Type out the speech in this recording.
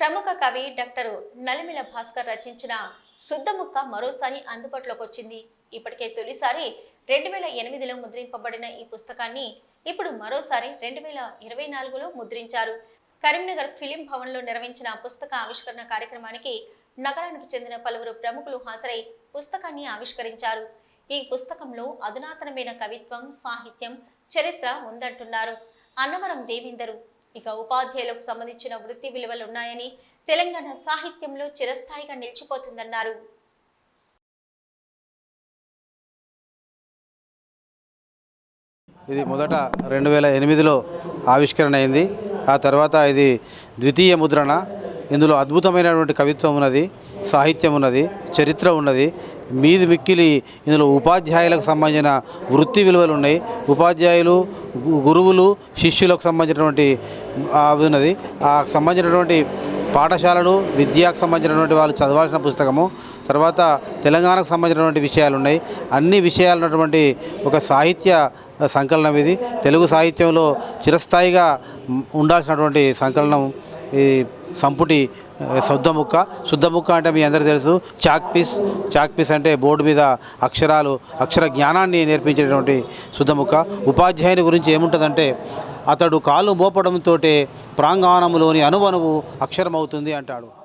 ప్రముఖ కవి డాక్టర్ నలిమిల భాస్కర్ రచించిన శుద్ధముక్క మరోసారి అందుబాటులోకి వచ్చింది ఇప్పటికే తొలిసారి రెండు వేల ఎనిమిదిలో ముద్రింపబడిన ఈ పుస్తకాన్ని ఇప్పుడు మరోసారి రెండు వేల ఇరవై నాలుగులో ముద్రించారు. కరీంనగర్ ఫిలిం భవన్లో నిర్వహించిన పుస్తక ఆవిష్కరణ కార్యక్రమానికి నగరానికి చెందిన పలువురు ప్రముఖులు హాజరై పుస్తకాన్ని ఆవిష్కరించారు. ఈ పుస్తకంలో అధునాతనమైన కవిత్వం సాహిత్యం చరిత్ర ఉందంటున్నారు. అన్నవరం దేవేందరు ఇక ఉపాధ్యాయులకు సంబంధించిన వృత్తి విలువలు ఉన్నాయని తెలంగాణ సాహిత్యంలో చిరస్థాయిగా నిలిచిపోతుందన్నారు. ఇది మొదట రెండు వేల ఎనిమిదిలో ఆవిష్కరణ అయింది. ఆ తర్వాత ఇది ద్వితీయ ముద్రణ. ఇందులో అద్భుతమైనటువంటి కవిత్వం ఉన్నది సాహిత్యం ఉన్నది చరిత్ర ఉన్నది. మీది మిక్కిలి ఇందులో ఉపాధ్యాయులకు సంబంధించిన వృత్తి విలువలు ఉన్నాయి. ఉపాధ్యాయులు గురువులు శిష్యులకు సంబంధించినటువంటి అవి ఉన్నది. ఆ సంబంధించినటువంటి పాఠశాలలు విద్యకు సంబంధించినటువంటి వాళ్ళు చదవాల్సిన పుస్తకము. తర్వాత తెలంగాణకు సంబంధించినటువంటి విషయాలు ఉన్నాయి. అన్ని విషయాలు ఉన్నటువంటి ఒక సాహిత్య సంకలనం ఇది. తెలుగు సాహిత్యంలో చిరస్థాయిగా ఉండాల్సినటువంటి సంకలనం. ఈ సంపుటి శుద్ధముక్క శుద్ధ ముక్క. శుద్ధ ముక్క అంటే మీ అందరికీ తెలుసు చాక్ పీస్. చాక్ పీస్ అంటే బోర్డు మీద అక్షరాలు అక్షర జ్ఞానాన్ని నేర్పించేటువంటి శుద్ధ ముక్క. ఉపాధ్యాయుని గురించి ఏముంటుందంటే అతడు కాలు మోపడంతో ప్రాంగణంలోని అణువణువు అక్షరమవుతుంది అంటాడు.